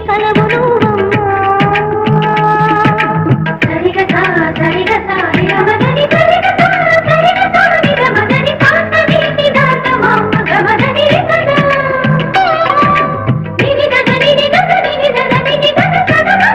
కలవు